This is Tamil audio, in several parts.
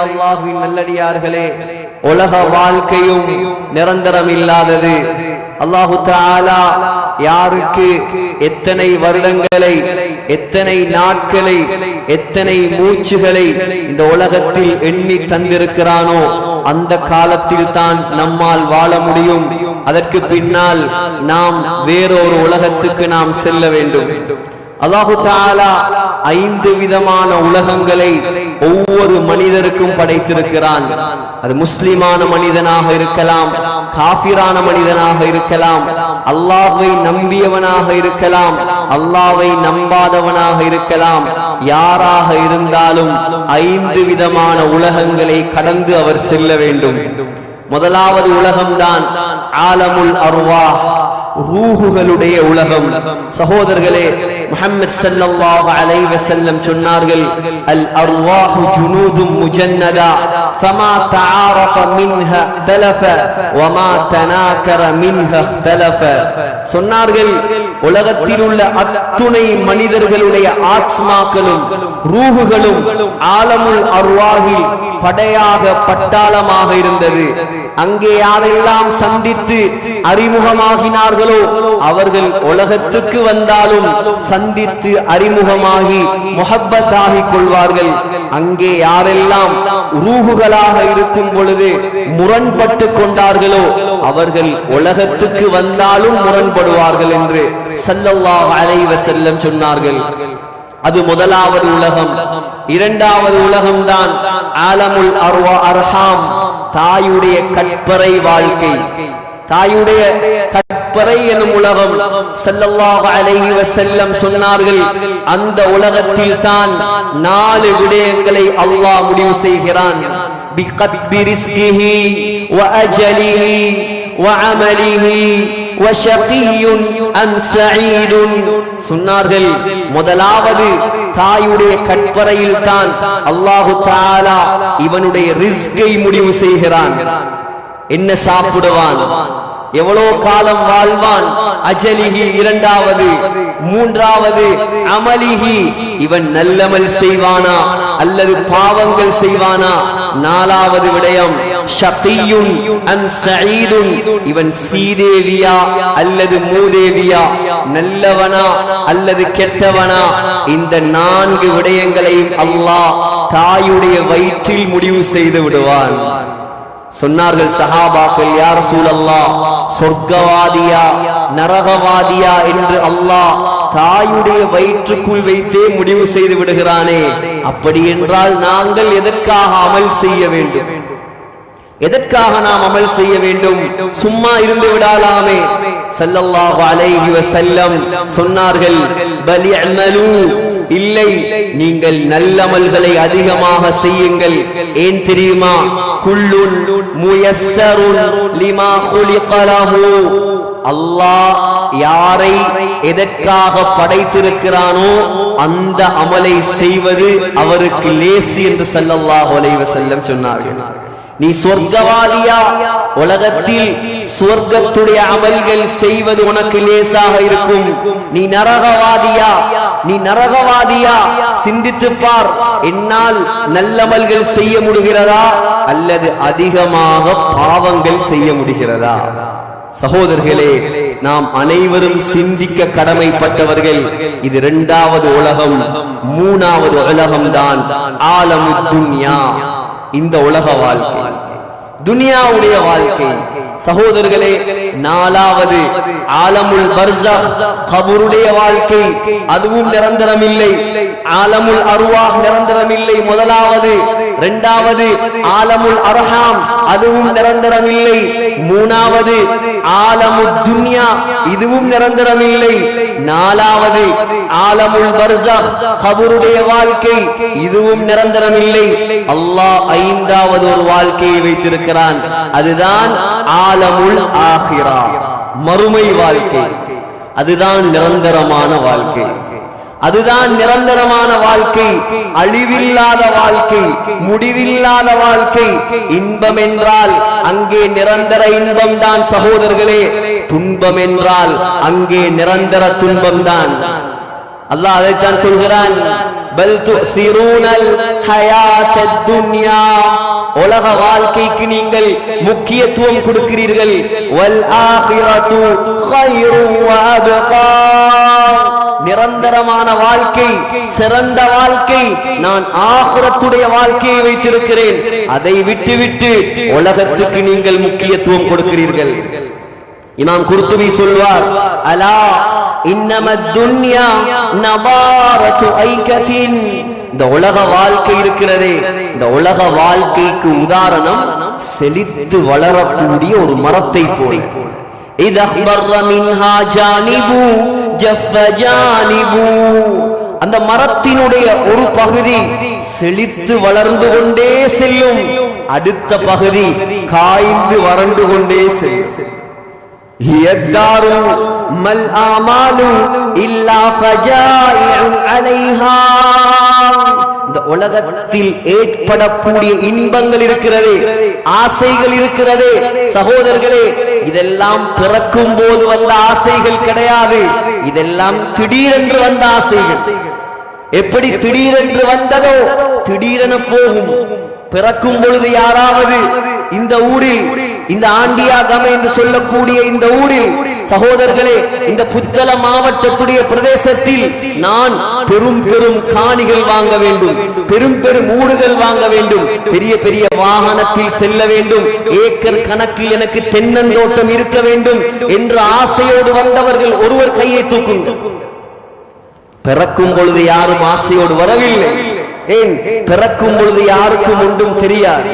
அல்லாஹுவின் நல்லடியார்களே உலக வாழ்க்கையும் நிரந்தரம் இல்லாதது அல்லாஹு தாலா யாருக்கு எத்தனை வருடங்களை எத்தனை நாட்களை எத்தனை மூச்சுகளை இந்த உலகத்தில் எண்ணி தந்திருக்கிறானோ அந்த காலத்தில் தான் நம்மால் வாழ முடியும். அதற்கு பின்னால் நாம் வேறொரு உலகத்துக்கு நாம் செல்ல வேண்டும். அல்லாஹு தாலா ஐந்து விதமான உலகங்களை ஒவ்வொரு மனிதருக்கும் படைத்திருக்கிறான். அது முஸ்லிமான மனிதனாக இருக்கலாம் காபிரான மனிதனாக இருக்கலாம் அல்லாஹை நம்பியவனாக இருக்கலாம் அல்லாஹை நம்பாதவனாக இருக்கலாம். யாராக இருந்தாலும் ஐந்து விதமான உலகங்களை கடந்து அவர் செல்ல வேண்டும். முதலாவது உலகம்தான் ஆலமுல் அருவா ரூஹுகளுடைய உலகம். சகோதரர்களே முஹம்மது ஸல்லல்லாஹு அலைஹி வஸல்லம் சொன்னார்கள் அல் அர்வாஹு ஜுனூதும் முஜன்னதா ஃபமா தஆரஃப மின்ஹ தலஃப வமா தனாக்கர மின்ஹ தலஃப சொன்னார்கள் உலகத்தில் உள்ள அத்துணை மனிதர்களுடைய ஆத்மாக்களும் ரூஹுகளும் ஆலமுல் அர்வாஹில் படையாக பட்டாளமாக இருந்தது. அங்கே யாரெல்லாம் சந்தித்து அறிமுகமாகினார்கள் அவர்கள் உலகத்துக்கு வந்தாலும் சந்தித்து அறிமுகமாகி முகப்பத்தாகி கொள்வார்கள். அங்கே யாரெல்லாம் ரூகுகளாக இருக்கும் பொழுது முரண்பட்டு கொண்டார்களோ அவர்கள் உலகத்துக்கு வந்தாலும் முரண்படுவார்கள் என்று சல்லல்லாஹு அலைவ செல்லம் சொன்னார்கள். அது முதலாவது உலகம். இரண்டாவது உலகம் தான் ஆலமுல் அர்வா அர்ஹாம் தாயுடைய கற்பறை வாழ்க்கை. தாயுடைய பிறை எனும் உலகம் ஸல்லல்லாஹு அலைஹி வஸல்லம் சொன்னார்கள் அந்த உலகத்தில் தான் நாலு விடயங்களை அல்லாஹ் முடிவு செய்கிறான். பிகத்பி ரிஸ்கிஹி வ அஜலிஹி சொன்னார்கள். முதலாவது தாயுடைய கற்பறையில் தான் அல்லாஹு தாலா இவனுடைய ரிஸ்கை முடிவு செய்கிறான். என்ன சாப்பிடுவான்? எவ்வளவு காலம் வாழ்வான்? அஜலிஹி இரண்டாவது மூன்றாவது அமலிஹி இவன் நல்லமல் செய்வானா? அல்லது பாவங்கள் செய்வானா? நாலாவது விடயம் ஷகியுன் அம் இவன் சீதேவியா அல்லது மூதேவியா? நல்லவனா அல்லது கெட்டவனா? இந்த நான்கு விடயங்களையும் அல்லாஹ் தாயுடைய வயிற்றில் முடிவு செய்து விடுவான். சொன்னார்கள் சஹாபாக்கள் யார் சூழல்லா சொர்க்கவாதியா நரகவாதியா என்று அல்லாஹ் தாயுடைய வயிற்றுக்குள் வைத்தே முடிவு செய்து விடுகிறானே. அப்படி என்றால் நாங்கள் எதற்காக அமல் செய்ய வேண்டும்? எதற்காக நாம் அமல் செய்ய வேண்டும்? சும்மா இருந்து விடாலாமே. சல்லல்லாஹு அலைஹி வஸல்லம் சொன்னார்கள் பலி அமலு இல்லை நீங்கள் நல்லமல்களை அதிகமாக செய்யுங்கள். ஏன் தெரியுமா? குல்லுன் முயஸ்ஸருன் லிமா அல்லாஹ் யாரை எதற்காக படைத்திருக்கிறானோ அந்த அமலை செய்வது அவருக்கு லேசி என்று ஸல்லல்லாஹு அலைஹி வஸல்லம் சொன்னார்கள். நீ சொர்க்கவாதியா? உலகத்தில் சொர்க்கத்துடைய அமல்கள் செய்வது உனக்கு லேசாக இருக்கும். நீ நரகவாதியா? நீ நரகவாதியா? சிந்தித்து பார் என்னால் நல்லமல்கள் செய்ய முடிகிறதா? அல்லது அதிகமாக பாவங்கள் செய்ய முடிகிறதா? சகோதரர்களே நாம் அனைவரும் சிந்திக்க கடமைப்பட்டவர்கள். இது இரண்டாவது உலகம் மூணாவது உலகம் தான் ஆலமு துன்யா. இந்த உலக வாழ்க்கை. துனியாவுடைய வாழ்க்கை. சகோதரர்களே நாலாவது ஆலமுல் பர்சக் கபருடைய வாழ்க்கை. அதுவும் நிரந்தரம் இல்லை ஆலமுல் அருவாஹ் நிரந்தரம் இல்லை முதலாவது இரண்டாவது ஆலமுல் அர்ஹாம் அதுவும் நிரந்தரம் இல்லை மூணாவது ஆலமு துன்யா இதுவும் நிரந்தரம் இல்லை நாலாவது ஆலமுல் பர்சக் கபருடைய வாழ்க்கை இதுவும் நிரந்தரம் இல்லை அல்லாஹ் ஐந்தாவது ஒரு வாழ்க்கையை வைத்திருக்கிறான். அதுதான் ஆலமுல் ஆஹிரா. மறுமை வாழ்க்கை. அதுதான் நிரந்தரமான வாழ்க்கை. அதுதான் நிரந்தரமான வாழ்க்கை. அழிவில்லாத வாழ்க்கை. முடிவில்லாத வாழ்க்கை. இன்பம் என்றால் அங்கே நிரந்தர இன்பம் தான் சகோதரர்களே. துன்பம் என்றால் அங்கே நிரந்தர துன்பம் தான் அல்லாஹ் அதைத்தான் சொல்கிறான். பல் துசிரூனல் ஹயாத்தத் துன்யா உலக வாழ்க்கைக்கு நீங்கள் முக்கியத்துவம் கொடுக்கிறீர்கள் வல் ஆஹிரத்து கைரு நிரந்தரமான வாழ்க்கை சிறந்த வாழ்க்கை நான் ஆகுரத்துடைய வாழ்க்கையை வைத்திருக்கிறேன் அதை விட்டுவிட்டு உலகத்துக்கு நீங்கள் முக்கியத்துவம் கொடுக்கிறீர்கள் இமாம் குருத்துவி சொல்வார் அலா இன்னமத் துன்யா இந்த உலக வாழ்க்கை இருக்கிறதே இந்த உலக வாழ்க்கைக்கு உதாரணம் செழித்து வளரக்கூடிய ஒரு மரத்தை போல அந்த மரத்தினுடைய ஒரு பகுதி செழித்து வளர்ந்து கொண்டே செல்லும் அடுத்த பகுதி காய்ந்து வறண்டு கொண்டே செல்லும் هي الدار ما الآمال إلا فجائع عليها இந்த உலகத்தில் ஏற்படக்கூடிய இன்பங்கள் இருக்கிறதே ஆசைகள் இருக்கிறதே சகோதரர்களே இதெல்லாம் பிறக்கும் போது வந்த ஆசைகள் கிடையாது இதெல்லாம் திடீரென்று வந்த ஆசைகள் எப்படி திடீரென்று வந்ததோ திடீரென போகும் பிறக்கும் பொழுது யாராவது இந்த ஊரில் இந்த ஆண்டியாகம என்று சொல்லக்கூடிய இந்த ஊரில் சகோதரர்களே இந்த புத்தள மாவட்டத்துடைய பிரதேசத்தில் நான் பெரும் பெரும் காணிகள் வாங்க வேண்டும். பெரும் பெரும் ஊடுகள் வாங்க வேண்டும். பெரிய பெரிய வாகனத்தில் செல்ல வேண்டும். ஏக்கர் கணக்கில் எனக்கு தென்னந்தோட்டம் இருக்க வேண்டும் என்ற ஆசையோடு வந்தவர்கள் ஒருவர் கையை தூக்கும் பிறக்கும் பொழுது யாரும் ஆசையோடு வரவில்லை. ஏன்? பிறக்கும் பொழுது யாருக்கும் ஒன்றும் தெரியாது.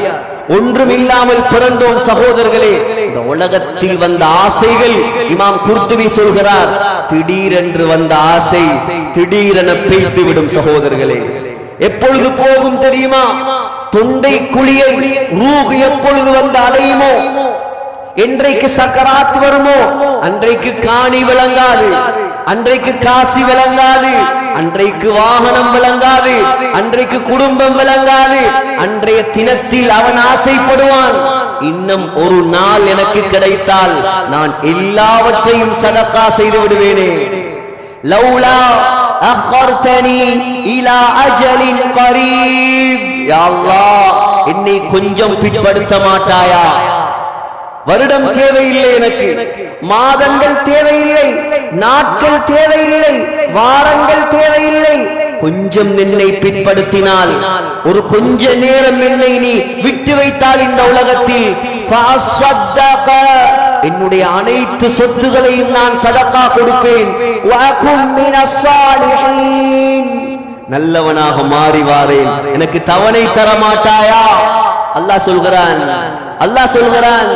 ஒன்றும் இல்லாமல் பிறந்தோம் சகோதரர்களே. இந்த உலகத்தில் வந்த ஆசைகள் இமாம் குர்த்துவி சொல்கிறார் திடீரென்று வந்த ஆசை திடீரென பெய்து விடும் சகோதரர்களே. எப்பொழுது போகும் தெரியுமா? தொண்டை குழியை ரூஹ் எப்பொழுது வந்து அடையுமோ? என்றைக்கு சக்கராத் வருமோ? அன்றைக்கு காணி விளங்காது அன்றைக்கு காசி விளங்காது அன்றைக்கு வாகனம் விளங்காது அன்றைக்கு குடும்பம் விளங்காது அன்றைய தினத்தில் அவன் ஆசைப்படுவான். இன்னும் ஒரு நாள் எனக்கு கிடைத்தால் நான் எல்லாவற்றையும் சதக்கா செய்து விடுவேனே. லௌலா அஹர்தனி இலா அஜலின் கரீப். யா அல்லாஹ் என்னை கொஞ்சம் பிற்படுத்த மாட்டாயா? வருடம் தேவையில்லை எனக்கு. மாதங்கள் தேவையில்லை. நாட்கள் தேவையில்லை. வாரங்கள் தேவையில்லை. கொஞ்சம் என்னை பிற்படுத்தினால் ஒரு கொஞ்ச நேரம் என்னை நீ விட்டு வைத்தால் இந்த உலகத்தில். என்னுடைய அனைத்து சொத்துகளையும் நான் சதக்கா கொடுப்பேன். நல்லவனாக மாறி வாரேன். எனக்கு தவணை தர மாட்டாயா அல்லாஹ் சொல்கிறான். அல்லாஹ் சொல்கிறான்.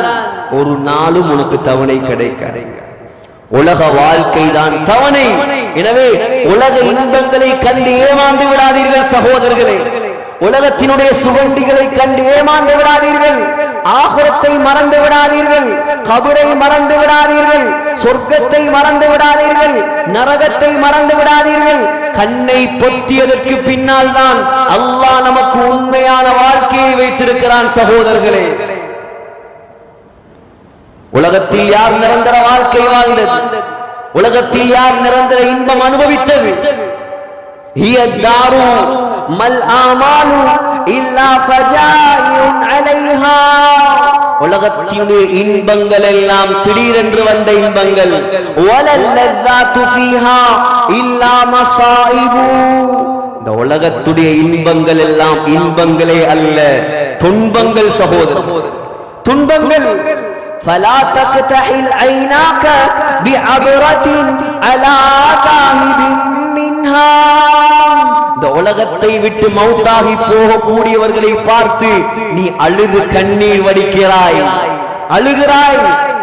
ஒரு நாளும் உனக்கு தவணை கிடைக்க. உலக வாழ்க்கை தான் தவணை. எனவே உலக இன்பங்களை கண்டு ஏமாந்து விடாதீர்கள் சகோதரர்களே. உலகத்தினுடைய சுகண்டிகளை கண்டு ஏமாந்து விடாதீர்கள். ஆகுரத்தை மறந்து விடாதீர்கள். கபரை மறந்து விடாதீர்கள். சொர்க்கத்தை மறந்து விடாதீர்கள். நரகத்தை மறந்து விடாதீர்கள். கண்ணை பொத்தியதற்கு பின்னால் தான் அல்லாஹ் நமக்கு உண்மையான வாழ்க்கையை வைத்திருக்கிறான் சகோதரர்களே. உலகத்தில் யார் நிரந்தர வாழ்க்கை வாழ்ந்தது? உலகத்தில் யார் நிரந்தர இன்பம் அனுபவித்தது? உலகத்தினுடைய இன்பங்கள் எல்லாம் திடீரென்று வந்த இன்பங்கள். இந்த உலகத்துடைய இன்பங்கள் எல்லாம் இன்பங்களே அல்ல துன்பங்கள் சகோதரர். துன்பங்கள் فلا تقتحل عيناك بعبرة على ذاهب منها இந்த உலகத்தை விட்டு மௌத்தாகி போகக்கூடியவர்களை பார்த்து நீ அழுது கண்ணீர் வடிக்கிறாய் அழுகிறாய்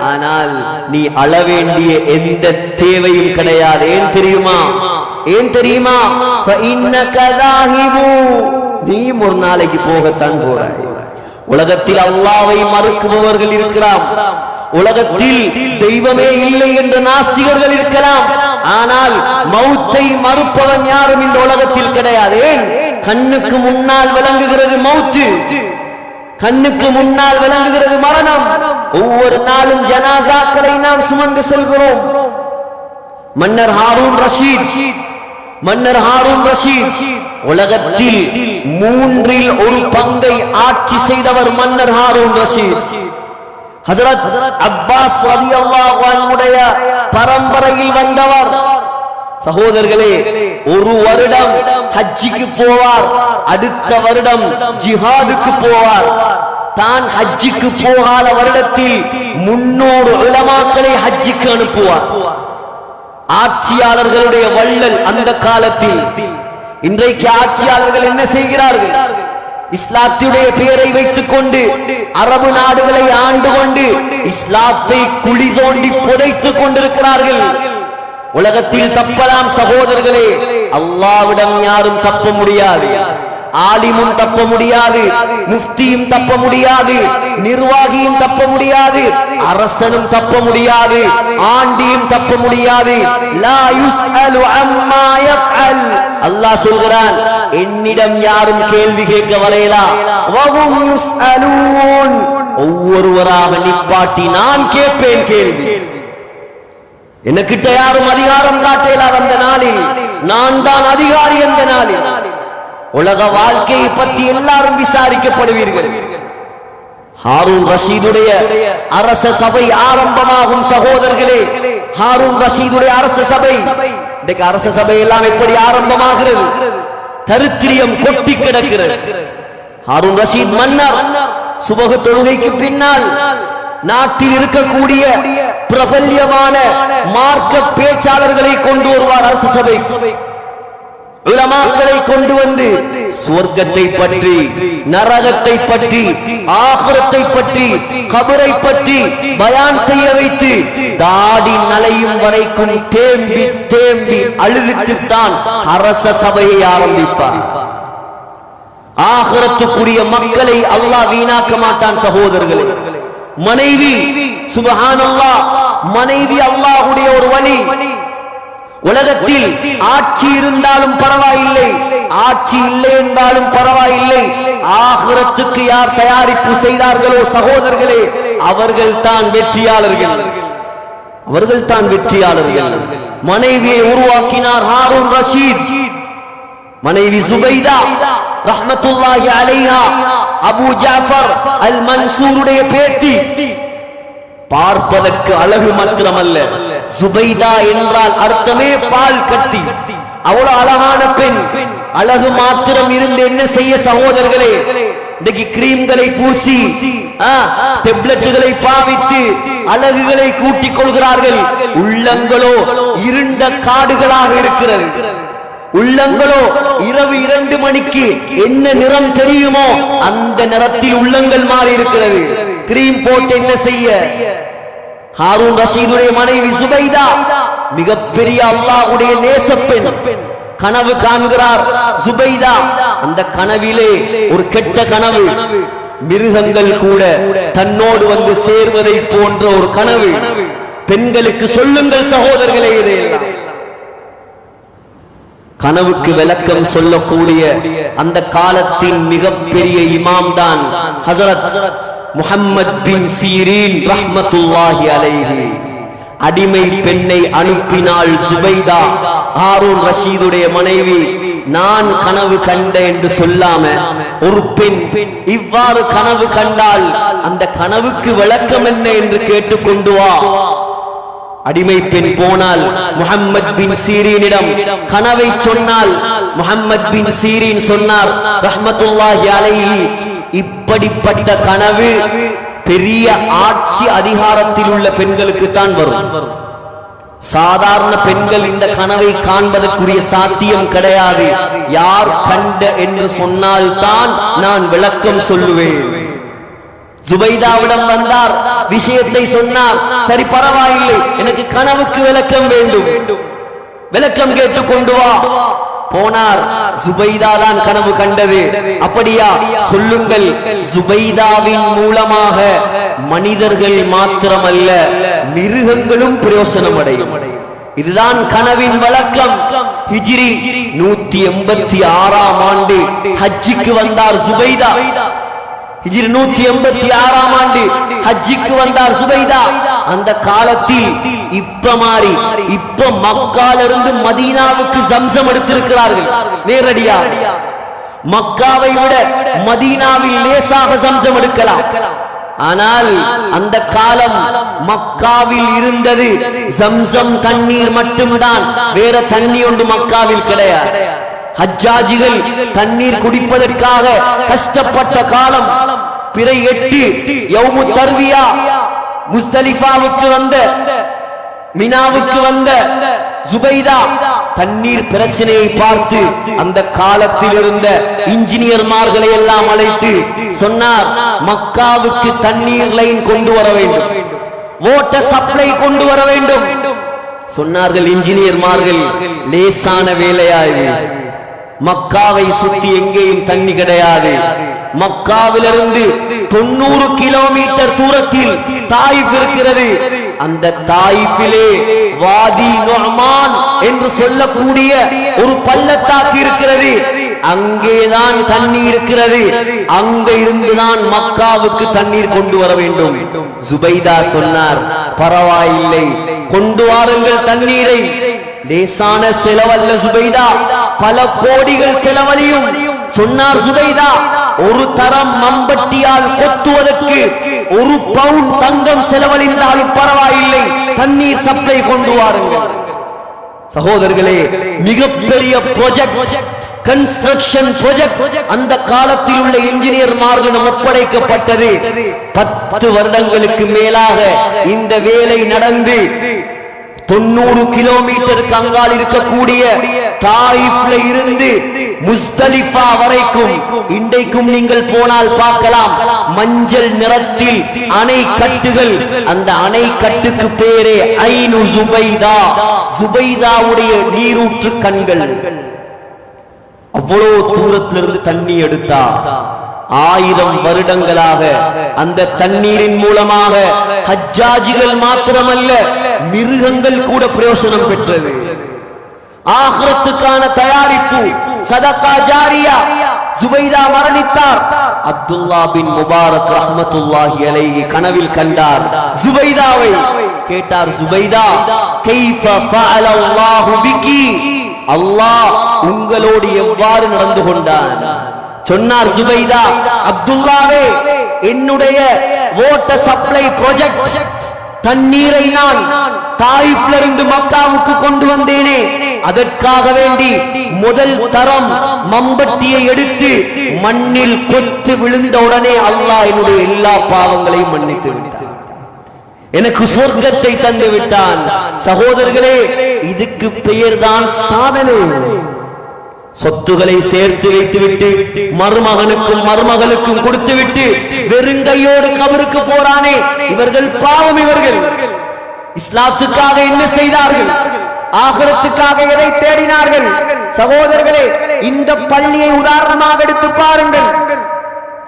ஆனால் நீ அழ வேண்டிய எந்த தேவையும் கிடையாது ஏன் தெரியுமா ஏன் தெரியுமா فإنك ذاهب. நீயும் ஒரு நாளைக்கு போகத்தான் போறாய் உலகத்தில் அல்லாவை மறுக்குபவர்கள் இருக்கலாம். உலகத்தில் தெய்வமே இல்லை என்ற நாஸ்திகர்கள் இருக்கலாம். ஆனால் மௌத்தை மறுப்பவன் யாரும் இந்த உலகத்தில் கிடையாது. கண்ணுக்கு முன்னால் விளங்குகிறது மௌத்து. கண்ணுக்கு முன்னால் விளங்குகிறது மரணம். ஒவ்வொரு நாளும் ஜனாசாக்களை நாம் சுமந்து செல்கிறோம். மன்னர் ஹாரூன் ரஷீத். மன்னர் ஹாரூன் ரஷீத். உலகத்தில் மூன்றில் ஒரு பங்கை ஆட்சி செய்தவர் மன்னர் ஹாரூன் ரஷீத். ஹதரத் அப்பாஸ் ரலியல்லாஹு அன்ஹுடைய பரம்பரையில் வந்தவர். சகோதரர்களே ஒரு வருடம் ஹஜ்ஜிக்கு போவார் அடுத்த வருடம் ஜிஹாதுக்கு போவார். தான் ஹஜ்ஜிக்கு போகாத வருடத்தில் முன்னூறு உலமாக்களை ஹஜ்ஜிக்கு அனுப்புவார். ஆட்சியாளர்களுடைய வள்ளல் அந்த காலத்தில் இன்றைக்கு ஆட்சியாளர்கள் என்ன செய்கிறார்கள்? இஸ்லாத்தியுடைய பெயரை வைத்துக் கொண்டு அரபு நாடுகளை ஆண்டு கொண்டு இஸ்லாத்தை குழி தோண்டி புதைத்துக் கொண்டிருக்கிறார்கள். உலகத்தில் தப்பலாம் சகோதரர்களே அல்லாவிடம் யாரும் தப்ப முடியாது. ஆலிமும் தப்ப முடியாது முஃப்தியும் தப்ப முடியாது நிர்வாகியும் தப்ப முடியாது அரசனும் தப்ப முடியாது ஆண்டியும் தப்ப முடியாது. லா யுஸ்அலு அம்மா யஃஅல். அல்லாஹ் சொல்கிறான் என்னிடம் யாரும் கேள்வி கேட்க வரையலா? வஹும் யுஸ்அலூன். ஒவ்வொருவராக நிப்பாட்டி நான் கேட்பேன் கேள்வி. எனக்கிட்ட யாரும் அதிகாரம் காட்டேலா அந்த நாளில்? நான் தான் அதிகாரி அந்த நாளில். உலக வாழ்க்கையை பற்றி எல்லாரும் விசாரிக்கப்படுவீர்கள். ஹாரூன் ரஷீதுடைய அரச சபை ஆரம்பமாகும் சகோதரர்களே ஹாரூன் ரஷீதுடைய அரச சபை. இன்றைக்கு அரச சபை எல்லாம் எப்படி ஆரம்பமாகிறது? தரித்திரியம் கொட்டி கிடக்கிறது. ஹாரூன் ரஷீத் மன்னர் சுபகு தொழுகைக்கு பின்னால் நாட்டில் இருக்கக்கூடிய பிரபல்யமான மார்க்க பேச்சாளர்களை கொண்டு வருவார் அரசு சபை. கொண்டு வந்து சுவர்க்கத்தை பற்றி நரகத்தை பற்றி ஆகரத்தை பற்றி கபரை பற்றி பயான் செய்ய வைத்து தாடி நலையும் வரைக்கும் தேம்பி தேம்பி அழுதுட்டு தான் அரச சபையை ஆரம்பிப்பார். ஆகரத்துக்குரிய மக்களை அல்லாஹ் வீணாக்க மாட்டான் சகோதரர்களே. மனைவி சுபஹானல்லா மனைவி அல்லாஹ்வுடைய ஒரு வழி. உலகத்தில் ஆட்சி இருந்தாலும் பரவாயில்லை. ஆட்சி இல்லை என்றாலும் பரவாயில்லை. ஆகிரத்துக்கு யார் தயாரிப்பு செய்தார்களோ சகோதரர்களே அவர்கள் தான் வெற்றியாளர்கள். அவர்கள் தான் வெற்றியாளர்கள். மனைவியை உருவாக்கினார் ஹாரூன் ரஷீத். மனைவி சுபைதா ரஹ்மத்துல்லாஹி அலைஹா அபு ஜாஃபர் அல் மன்சூருடைய பேத்தி. பார்ப்பதற்கு அழகு மாத்திரமல்ல. சுபைதா என்றால் அர்த்தமே பால் கட்டி. அவ்வளவு அழகான பெண். அழகு மாத்திரம் இருந்து என்ன செய்ய சகோதரர்களே? இன்னைக்கு கிரீம்களை பூசி டெப்லெட்டுகளை பாவித்து அழகுகளை கூட்டிக் கொள்கிறார்கள். உள்ளங்களோ இருண்ட காடுகளாக இருக்கிறது. உள்ளங்களோ இரவு இரண்டு மணிக்கு என்ன நிறம் தெரியுமோ அந்த நிறத்தில் உள்ளங்கள் மாறி இருக்கிறது. கிரீம் போட்டு என்ன செய்ய? ஹாரூன் ரஷீதுடைய மனைவி சுபைதா மிகப்பெரிய அல்லாஹ்வுடைய நேசப்பெண். கனவு காண்கிறார். சுபைதா அந்த கனவிலே ஒரு கெட்ட கனவு. மிருகங்கள் கூட தன்னோடு வந்து சேர்வதை போன்ற ஒரு கனவு. பெண்களுக்கு சொல்லுங்கள் சகோதரர்களே இதையெல்லாம். கனவுக்கு விளக்கம் சொல்லக்கூடிய அந்த காலத்தின் மிகப்பெரிய இமாம் தான் ஹசரத் முகம்மது பின் சீரீன் ரஹ்மத்துல்லாஹி அலைஹி. அடிமை பெண்ணை அனுப்பினாள் சுபைதா. ஹாரூன் ரஷீதுடைய மனைவி நான் கனவு கண்ட என்று சொல்லாம ஒரு பெண் இவ்வாறு கனவு கண்டால் அந்த கனவுக்கு விளக்கம் என்ன என்று கேட்டுக்கொண்டு வா. அடிமை பெண் போனால் முகம்மது பின் சீரீனிடம் கனவை சொன்னால் முகம்மது பின் சீரீன் சொன்னார் ரஹமத்துல்லாஹி அலைஹி இப்படிப்பட்ட கனவு பெரிய ஆட்சி அதிகாரத்தில் உள்ள பெண்களுக்கு தான் வரும். சாதாரண பெண்கள் இந்த கனவை காண்பதற்குரிய சாத்தியம் கிடையாது. யார் கண்ட என்று சொன்னால்தான் நான் விளக்கம் சொல்லுவேன். ஜுபைதாவிடம் வந்தார். விஷயத்தை சொன்னார். சரி பரவாயில்லை. எனக்கு கனவுக்கு விளக்கம் வேண்டும். விளக்கம் கேட்டு கொண்டு வா. போனார். சுபைதா தான் கனவு கண்டது. அப்படியா? சொல்லுங்கள். சுபைதாவின் மூலமாக மனிதர்கள் மாத்திரமல்ல மிருகங்களும் பிரயோசனம் அடையும் இதுதான் கனவின் வழக்கம். ஹிஜிரி நூத்தி எண்பத்தி ஆறாம் ஆண்டு ஹஜ்ஜிக்கு வந்தார் சுபைதா. ஹிஜ்ரி நூத்தி எண்பத்தி ஆறாம் ஆண்டு ஹஜ்ஜிக்கு வந்தார் சுபைதா. அந்த காலத்தில் இப்ப மாறி இப்ப மக்கால இருந்து மதீனாவுக்கு ஜம்சம் எடுத்திருக்கிறார்கள். நேரடியா மக்காவை விட மதீனாவில் லேசாக சம்சம் எடுக்கலாம். ஆனால் அந்த காலம் மக்காவில் இருந்தது. சம்சம் தண்ணீர் மட்டும்தான். வேற தண்ணி ஒன்று மக்காவில் கிடையாது. ஹஜ்ஜாஜிகள் தண்ணீர் குடிப்பதற்காக கஷ்டப்பட்ட காலம் பிறை எட்டு யவுமு தர்வியா முஸ்தலிஃபாவுக்கு வந்த மினாவுக்கு வந்த ஜுபைதா தண்ணீர் பிரச்சனையை பார்த்து அந்த காலத்தில் இருந்த இன்ஜினியர்மார்களை எல்லாம் அழைத்து சொன்னார் மக்காவுக்கு தண்ணீர் லைன் கொண்டு வர வேண்டும். ஓட்ட சப்ளை கொண்டு வர வேண்டும். சொன்னார்கள் இன்ஜினியர்மார்கள் லேசான வேலையா இது. மக்காவை சுத்தி எங்கேயும் தண்ணி கிடையாது. மக்காவிலிருந்து தொண்ணூறு கிலோமீட்டர் தூரத்தில் தாயிஃப் இருக்கிறது. அந்த தாயிஃபிலே வாதி நொஹமான் என்று சொல்லக்கூடிய ஒரு பள்ளத்தாக்கு இருக்கிறது. அங்கேதான் தண்ணி இருக்கிறது. அங்க இருந்துதான் மக்காவுக்கு தண்ணீர் கொண்டு வர வேண்டும். ஜுபைதா சொன்னார் பரவாயில்லை. கொண்டு வாருங்கள் தண்ணீரை. லேசான செலவல்ல சுபைதா. பல கோடிகள் செலவழியும். சொன்னார் சுபைதா ஒரு தரம் மம்பட்டியால் கொத்துவதற்கு ஒரு பவுன் தங்கம் செலவழிந்தாலும் பரவாயில்லை. தண்ணீர் சப்ளை கொண்டு வாருங்கள். சகோதரர்களே மிகப்பெரிய ப்ரொஜெக்ட் கன்ஸ்ட்ரக்ஷன் ப்ரொஜெக்ட் அந்த காலத்தில் உள்ள இன்ஜினியர்மார்களிடம் ஒப்படைக்கப்பட்டது. பத்து வருடங்களுக்கு மேலாக இந்த வேலை நடந்து தொண்ணூறு கிலோமீட்டர் கங்கால் இருக்கக்கூடிய தாயிப்ல இருந்து முஸ்தலிஃபா வரைக்கும் இன்றைக்கும் நீங்கள் போனால் பார்க்கலாம். மஞ்சள் நிறத்தில் அணை கட்டுகள். அந்த அணை கட்டுக்கு பேரே ஐநு சுபைதா. சுபைதாவுடைய நீரூற்று கண்கள். அவ்வளவு தூரத்திலிருந்து தண்ணி எடுத்தா. ஆயிரம் வருடங்களாக அந்த தண்ணீரின் மூலமாக ஹஜ்ஜாஜிகள் மாத்திரமல்ல மிருகங்கள் கூட பிரயோசனம் பெற்றது. ஆஹ்ரத்துக்கான தயாரிப்பு சதகா ஜாரியா சுபைதா மரணித்தார். அப்துல்லா பின் முபாரக் ரஹமத்துல்லாஹி அலைஹி கனவில் கண்டார். சுபைதாவை கேட்டார் சுபைதா கைஃப ஃபஅல அல்லாஹு பிகி? அல்லாஹ் உங்களோடு எவ்வாறு நடந்து கொண்டான்? சொன்னார் சுபைதா அப்துல்லாவே என்னுடைய ஓட்ட சப்ளை ப்ராஜெக்ட் தண்ணீரை நான் தாயிப்ல இருந்து மக்காவுக்கு கொண்டு வந்தேனே. அதற்காக வேண்டி முதல் தரம் மம்பட்டியை எடுத்து மண்ணில் கொத்து விழுந்த உடனே அல்லாஹ் என்னுடைய எல்லா பாவங்களையும் மன்னித்து விட்டான். எனக்கு சொர்க்கத்தை தந்து விட்டான். சகோதரர்களே இதுக்கு பெயர்தான் சாதனை. சொத்துகளை சேர்த்து வைத்துவிட்டு மருமகனுக்கும் மருமகளுக்கும் கொடுத்துவிட்டு வெறுங்கையோடு கபருக்கு போறானே. இவர்கள் பாவம் இவர்கள். இஸ்லாத்துக்காக என்ன செய்தார்கள்? ஆகரத்துக்காக எதை தேடினார்கள்? சகோதரர்களே இந்த பள்ளியை உதாரணமாக எடுத்து பாருங்கள்.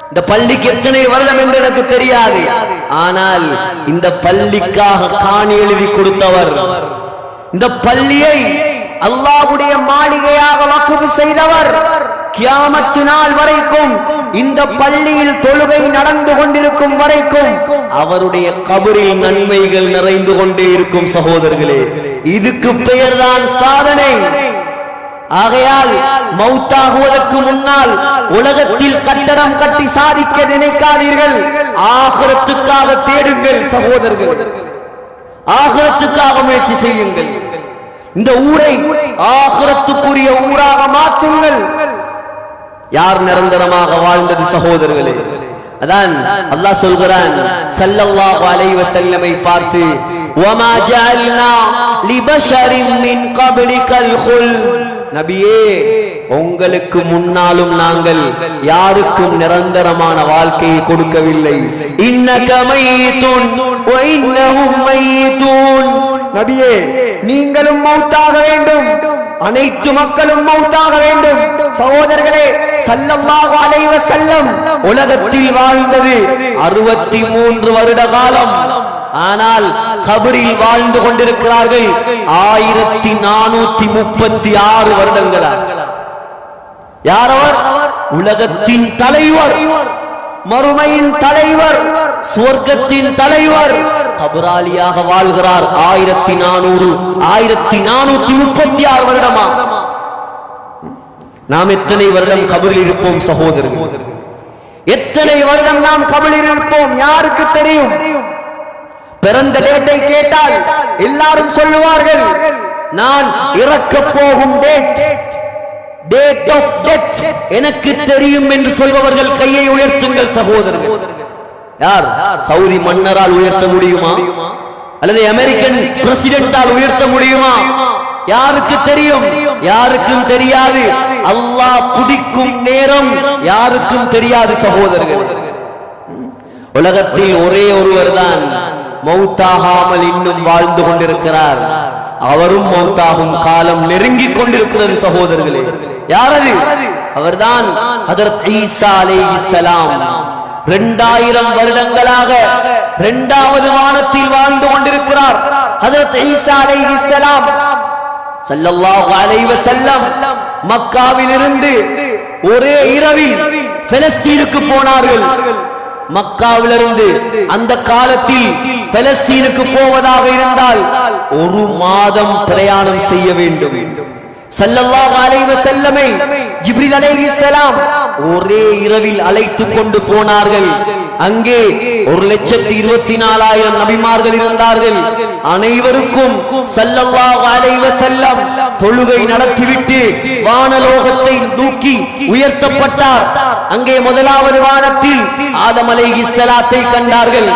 இந்த பள்ளிக்கு எத்தனை வருடம் என்று எனக்கு தெரியாது. ஆனால் இந்த பள்ளிக்காக காணி எழுதி கொடுத்தவர். இந்த பள்ளியை அல்லாவுடைய மாளிகையாக வக்குஃப் செய்தவர். கியாமத்து நாள் வரைக்கும் இந்த பள்ளியில் தொழுகை நடந்து கொண்டிருக்கும் வரைக்கும் அவருடைய கபரில் நன்மைகள் நிறைந்து கொண்டே இருக்கும் சகோதரர்களே. இதுக்கு பெயர்தான் சாதனை. ஆகையால் மௌத்தாகுவதற்கு முன்னால் உலகத்தில் கட்டடம் கட்டி சாதிக்க நினைக்காதீர்கள். ஆகரத்துக்காக தேடுங்கள் சகோதரர்கள். ஆகரத்துக்காக முயற்சி செய்யுங்கள். இந்த ஊரை ஆகரத்துக்குரிய ஊராக மாற்றுங்கள். யார் நிரந்தரமாக வாழ்ந்தது சகோதரர்களே? அதான் அல்லாஹ் சொல்கிறான் சல்லல்லாஹு அலைஹி வஸல்லமை பார்த்து வமா ஜஅல்னா லிபஷரின் மின் கப்லிகல் குல் நபியே உங்களுக்கு முன்னாலும் நாங்கள் யாருக்கும் நிரந்தரமான வாழ்க்கையை கொடுக்கவில்லை. இன்னக மையத்துன் வ இன்னஹும் மையத்துன். நபியே நீங்களும் மௌத்தாக வேண்டும். அனைத்து மக்களும் மௌத்தாக வேண்டும். சகோதரர்களே சல்லல்லாஹு அலைஹி வஸல்லம் உலகத்தில் வாழ்ந்தது அறுபத்தி மூன்று வருட காலம். ஆனால் கபரில் வாழ்ந்து கொண்டிருக்கிறார்கள் ஆயிரத்தி நானூத்தி முப்பத்தி ஆறு வருடங்களா யாரவர்? உலகத்தின் தலைவர். மறுமையின் தலைவர் சுவர்க்கத்தின் தலைவர். கபராளியாக வாழ்கிறார். ஆயிரத்தி நானூறு ஆயிரத்தி நானூத்தி முப்பத்தி ஆறு வருடமா? நாம் எத்தனை வருடம் கபரில் இருப்போம் சகோதரர் எத்தனை வருடம் நாம் கபலில் இருப்போம் யாருக்கு தெரியும்? பிறந்த டேட்டை கேட்டால் எல்லாரும் சொல்லுவார்கள் நான் இறக்க போகும் டேட் டேட் ஆஃப் டெத் எனக்கு தெரியும் என்று சொல்பவர்கள் கையை உயர்த்துங்கள் சகோதரர்கள். யார்? சவுதி மன்னரால் உயர்த்த முடியுமா? அல்லது அமெரிக்கன் பிரசிடென்டால் உயர்த்த முடியுமா? யாருக்கு தெரியும்? யாருக்கும் தெரியாது. அல்லாஹ் பிடிக்கும் நேரம் யாருக்கும் தெரியாது சகோதரர்கள். உலகத்தில் ஒரே ஒருவர் தான் மௌத்தாகாமல் இன்னும் வாழ்ந்து கொண்டிருக்கிறார். அவரும் மௌத்தாகும் காலம் நெருங்கி கொண்டிருக்கிறது சகோதரர்களே. யாரது? அவர்தான் ஹதரத் ஈசா இஸ்லாம் இரண்டாயிரம் வருடங்களாக இரண்டாவது வானத்தில் வாழ்ந்து கொண்டிருக்கிறார் ஹதரத் ஈசா அலைஹிஸ்ஸலாம் ஸல்லல்லாஹு அலைஹி வஸல்லம் மக்காவிலிருந்து ஒரே இரவில் பெலஸ்தீனுக்கு போனார்கள். மக்காவிலிருந்து அந்த காலத்தில் பெலஸ்தீனுக்கு போவதாக இருந்தால் ஒரு மாதம் பிரயாணம் செய்ய வேண்டும். ஸல்லல்லாஹு அலைஹி வஸல்லமை ஜிப்ரீல் அலைஹிஸ்ஸலாம் ஒரே இரவில் அழைத்து கொண்டு போனார்கள். அங்கே ஒரு லட்சத்தி இருபத்தி நாலாயிரம் நபிமார்கள் இருந்தார்கள். அனைவருக்கும் ஸல்லல்லாஹு அலைஹி வஸல்லம் தொழுகை நடத்திவிட்டு வானலோகத்தை நோக்கி உயர்த்தப்பட்டார். அங்கே முதலாவது வானத்தில் ஆதம் அலைஹிஸ்ஸலாத்தை கண்டார்கள்.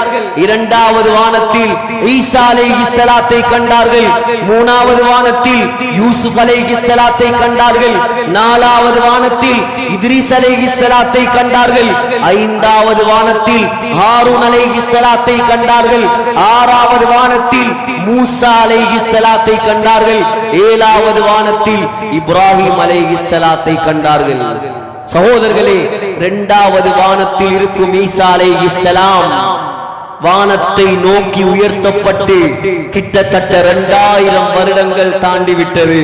இரண்டாவது வானத்தில் ஈசா அலைஹிஸ்ஸலாத்தை கண்டார்கள். மூணாவது வானத்தில் யூசுப் அலைஹிஸ்ஸலாத்தை கண்டார்கள். நாலாவது வானத்தில் இத்ரிஸ் அலைஹிஸ்ஸலாத்தை கண்டார்கள். ஐந்தாவது வானத்தில் ஹாரூன் அலைஹிஸ்ஸலாத்தை கண்டார்கள். ஆறாவது வானத்தில் மூசா அலைஹிஸ்ஸலாத்தை கண்டார்கள். ஏழாவது வானத்தில் இப்ராஹிம் அலைஹிஸ்ஸலாத்தை கண்டார்கள். சகோதரர்களே இரண்டாவது வானத்தில் இருக்கும் ஈசா அலைஹிஸ்ஸலாம் வானத்தை நோக்கி உயர்த்தப்பட்டு கிட்டத்தட்ட இரண்டாயிரம் வருடங்கள் தாண்டிவிட்டது.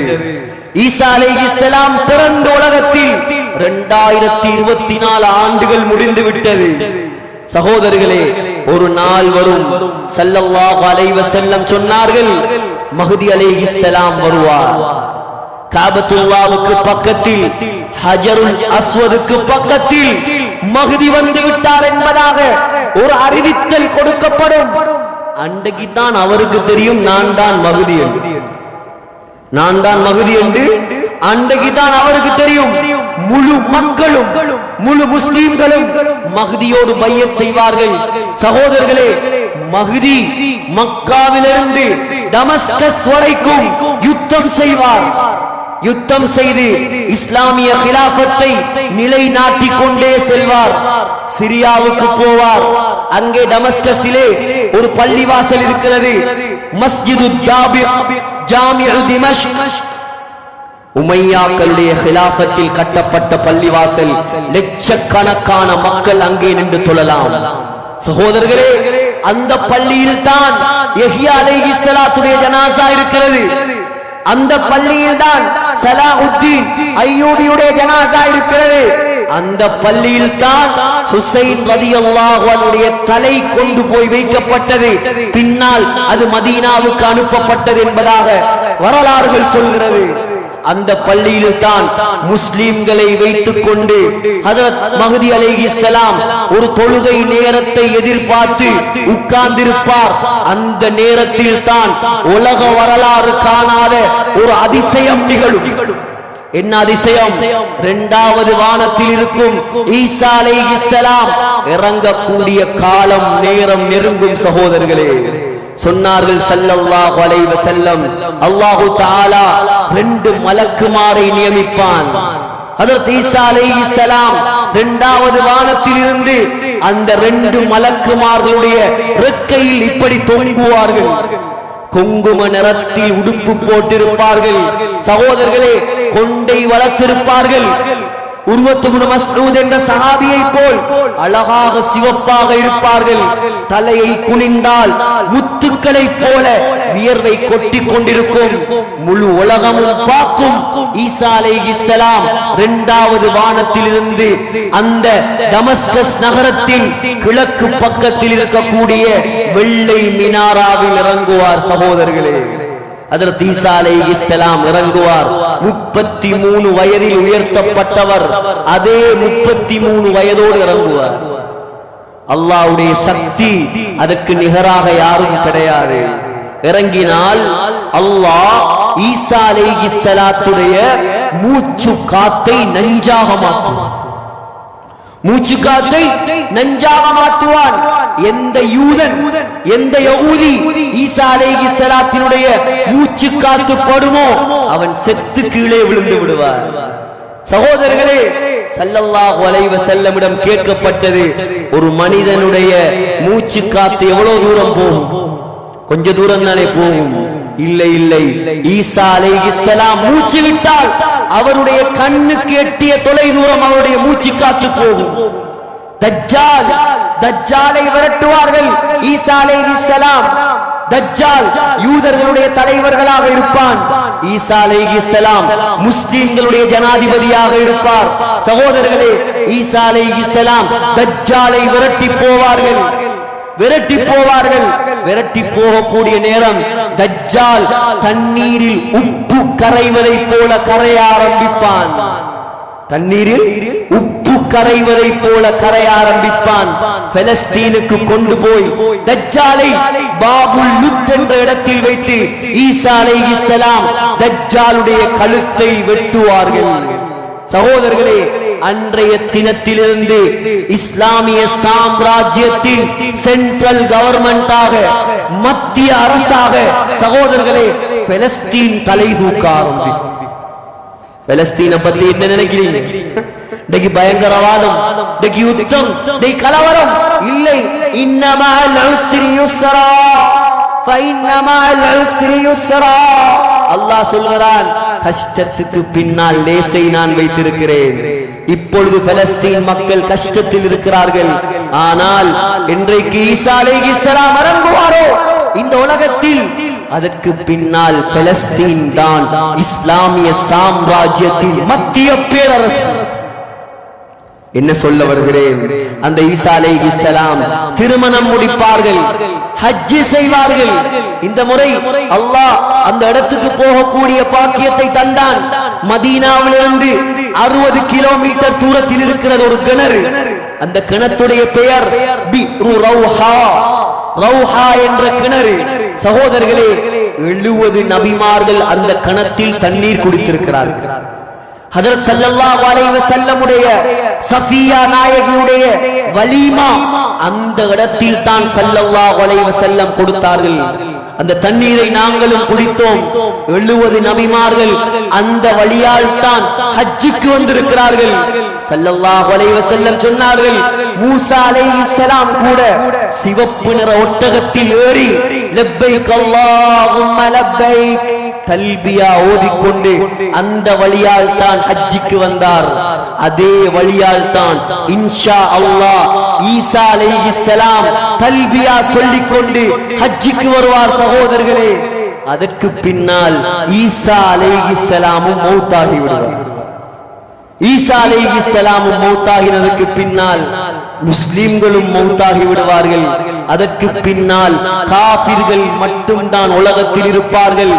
ஈசா அலைஹிஸ்ஸலாம் பிறந்த உலகத்தில் இரண்டாயிரத்தி இருபத்தி நாலு ஆண்டுகள் முடிந்து விட்டது. சகோதரர்களே ஒரு நாள் வரும். ஸல்லல்லாஹு அலைஹி செல்லம் சொன்னார்கள் மஹ்தி அலைஹிஸ்ஸலாம் வருவார். காபத்துல்லாவுக்கு பக்கத்தில் ஹஜருல் அஸ்வதுக்கு பக்கத்தில் மகுதி வந்து விட்டார் என்பதாக ஒரு அறிவித்தல் கொடுக்கப்படும். அன்றைக்கு தான் அவருக்கு தெரியும் நான் தான் மகுதி என்று. நான் தான் மகுதி என்று அன்றைக்கு தான் அவருக்கு தெரியும். முழு மக்களும் முழு முஸ்லீம்களும் மகுதியோடு பையன் செய்வார்கள். சகோதரர்களே மகுதி மக்காவிலிருந்து தமஸ்கஸ் வரைக்கும் யுத்தம் செய்வார். யுத்தம் செய்து இஸ்லாமிய கிலாபத்தை நிலைநாட்டிக் கொண்டே செல்வார். சிரியாவுக்கு போவார். அங்கே டமஸ்கஸிலே ஒரு பள்ளிவாசல் இருக்கிறது. மஸ்ஜிது உமையாக்களுடைய கிலாபத்தில் கட்டப்பட்ட பள்ளிவாசல் லட்சக்கணக்கான மக்கள் அங்கே நின்று தொழலாம். சகோதரர்களே அந்த பள்ளியில் தான் ஜனாசா இருக்கிறது. அந்த பள்ளியில் தான் சலாஹுத்தீன் ஐயூபியுடைய ஜனாசா இருக்கிறது. அந்த பள்ளியில் தான் ஹுசைன் ரலியல்லாஹு அன்ஹுடைய தலை கொண்டு போய் வைக்கப்பட்டது. பின்னால் அது மதீனாவுக்கு அனுப்பப்பட்டது என்பதாக வரலாறுகள் சொல்கிறது. அந்த பள்ளியில் தான் முஸ்லிம்களை வைத்துக் கொண்டு ஹதரத் மஹதி ஒரு தொழுகை நேரத்தை எதிர்பார்த்து உட்கார்ந்திருப்பார். அந்த நேரத்தில் தான் உலக வரலாறு காணாத ஒரு அதிசயம் நிகழும். என்ன அதிசயம்? இரண்டாவது வானத்தில் இருக்கும் ஈசா அலைஹிஸ்ஸலாம் இறங்கக்கூடிய காலம் நேரம் நெருங்கும் சகோதரர்களே. சொன்னார்கள் சல்லல்லாஹு அலைஹி வஸல்லம். அல்லாஹு தஆலா ரெண்டு மலக்குமாரை நியமிப்பான். ஹதரத் ஈசா அலைஹிஸ்ஸலாம் இரண்டாவது வானத்திலிருந்து அந்த ரெண்டு மலக்குமார்களுடைய ரெக்கையில் இப்படி தொங்குவார்கள். குங்கும நிறத்தில் உடுப்பு போட்டிருப்பார்கள். சகோதரர்களே கொண்டை வளர்த்திருப்பார்கள். என்ற சஹாபியை போல் அழகாக சிவப்பாக இருப்பார்கள். தலையை குனிந்தால் முத்து முத்துக்களை போல வியர்வை கொட்டி கொண்டிருக்கும் முழு உலகமும் பார்க்கும் ஈசா இஸ்லாம் இரண்டாவது வானத்திலிருந்து அந்த தமஸ்கஸ் நகரத்தின் கிழக்கு பக்கத்தில் இருக்கக்கூடிய வெள்ளை மினாராவில் இறங்குவார் சகோதரர்களே. அதில் ஈசா இஸ்லாம் இறங்குவார். முப்பத்தி மூணு வயதில் உயர்த்தப்பட்டவர் அதே முப்பத்தி மூணு வயதோடு இறங்குவார். அல்லாவுடைய சக்தி அதற்கு நிகராக யாரும் கிடையாது. இறங்கினால் அல்லாஹ் ஈசா அலைஹிஸ்ஸலாத்துடைய மூச்சு காத்தை நஞ்சாக மாற்றுவான் மூச்சு காத்தை நஞ்சாக மாற்றுவான். எந்த யூதன் எந்த யகூதி ஈசா சலாத்தினுடைய மூச்சு காத்து படுமோ அவன் செத்து கீழே விழுந்து விடுவார் சகோதரர்களே சல்லல்லாஹு அலைஹி வஸல்லமிடம் கேட்கப்பட்டது ஒரு மனிதனுடைய மூச்சு காத்து எவ்வளவு தூரம் போகும்? கொஞ்ச தூரம் தானே போகும்? இல்லை இல்லை. ஈசா அலைஹிஸ்ஸலாம் மூச்சு விட்டால் அவருடைய கண்ணுக்கு எட்டிய தொலை தூரம் அவருடைய மூச்சு காத்து போகும். தஜ்ஜால் தஜ்ஜாலை விரட்டுவார்கள் ஈசா அலைஹிஸ்ஸலாம் தஜ்ஜால் யூதர்களுடைய தலைவர்களாக இருப்பான். ஈசா அலைஹிஸ்ஸலாம் முஸ்லிம்களுடைய ஜனாதிபதியாக இருப்பார். சகோதரர்களே ஈசா அலைஹிஸ்ஸலாம் தஜ்ஜாலை விரட்டி போவார்கள். விரட்டி போவார்கள். விரட்டி போகக்கூடிய நேரம் தஜ்ஜால் தண்ணீரில் உப்பு கரைவதை போல கரைய ஆரம்பிப்பான். தண்ணீரில் உப்பு கரைவதை போல கரைய ஆரம்பிப்பான். பெலஸ்தீனுக்கு கொண்டு போய் தஜ்ஜாலை பாபுல் லுத் என்ற இடத்தில் வைத்து ஈசா அலைஹிஸ்ஸலாம் தஜ்ஜாலுடைய கழுத்தை வெட்டுவார்கள். சகோதரர்களே அன்றைய தினத்திலிருந்து இஸ்லாமிய சாம்ராஜ்யத்தின் சென்ட்ரல் கவர்மெண்டாக மத்திய அரசாக சகோதரர்களே பெலஸ்தீன் தலை தூக்க ஆரம்பிக்கும். பெலஸ்தீனை பத்தி என்ன நினைக்கிறீங்க? இன்னைக்கு பயங்கரவாதம் இன்னைக்கு யுத்தம் இன்னைக்கு கலவரம் இல்லை இன்னமல் உஸ்ரி யுஸ்ரா ஃபைன்னமல் உஸ்ரி யுஸ்ரா அல்லாஹ் சொல்கிறான் கஷ்டத்துக்கு பின்னால் லேசை நான் வைத்திருக்கிறேன் இப்பொழுது பலஸ்தீன் மக்கள் கஷ்டத்தில் இருக்கிறார்கள் ஆனால் இன்றைக்கு ஈசா அலைஹிஸ்ஸலாம் மறங்குவாரோ இந்த உலகத்தில் அதற்கு பின்னால் பலஸ்தீன் தான் இஸ்லாமிய சாம்ராஜ்யத்தின் மத்திய பேரரசு என்ன சொல்ல வருகிறேன்? அந்த ஈசா அலைஹிஸ்ஸலாம் திருமணம் முடிப்பார்கள் ஹஜ் செய்வார்கள். இந்த முறை அல்லாஹ் அந்த இடத்துக்கு போகக்கூடிய பாக்கியத்தை தந்தான். மதீனாவிலிருந்து அறுபது கிலோமீட்டர் தூரத்தில் இருக்கிறது ஒரு கிணறு. அந்த கிணத்துடைய பெயர் ரௌஹா. என்ற கிணறு. சகோதரர்களே எழுபது நபிமார்கள் அந்த கிணத்தில் தண்ணீர் குடித்திருக்கிறார்கள். ஹதரத் சல்லல்லா அலைஹி செல்லமுடைய சஃபியா நாயகியுடைய வலிமா அந்த இடத்தில் தான் சல்லல்லா வளைவ செல்லம் கொடுத்தார்கள். அந்த தண்ணீரை நாங்களும் குடித்தோம். எழுபது நபிமார்கள் அந்த வழியால் தான் ஹஜ்ஜுக்கு வந்திருக்கிறார்கள். செல்லல்லா வளைவ செல்லம் சொன்னார்கள் மூசா அலைஹிஸ்ஸலாம் கூட சிவப்பு நிற ஒட்டகத்தில் ஏறி லெப்பை அல்லாஹும்ம லெப்பை தல்பியா ஓதிக்கொண்டு அந்த வழியால் தான் ஹஜ்ஜிக்கு வந்தார். அதே வழியால் தான் இன்ஷா அல்லாஹ் ஈசா அலைஹிஸ்ஸலாம் தல்பியா சொல்லிக்கொண்டு ஹஜ்ஜிக்கு வருவார் சகோதரர்களே. அதற்கு பின்னால் ஈசா அலைஹிஸ்ஸலாமும் மௌத்தாகி விடுவார். ஈசா அலைஹிஸ்ஸலாமும் மௌத்தாகினதுக்கு பின்னால் முஸ்லிம்களும் மௌத்தாகி விடுவார்கள். அதற்கு பின்னால் காபிர்கள் மட்டும்தான் உலகத்தில் இருப்பார்கள்.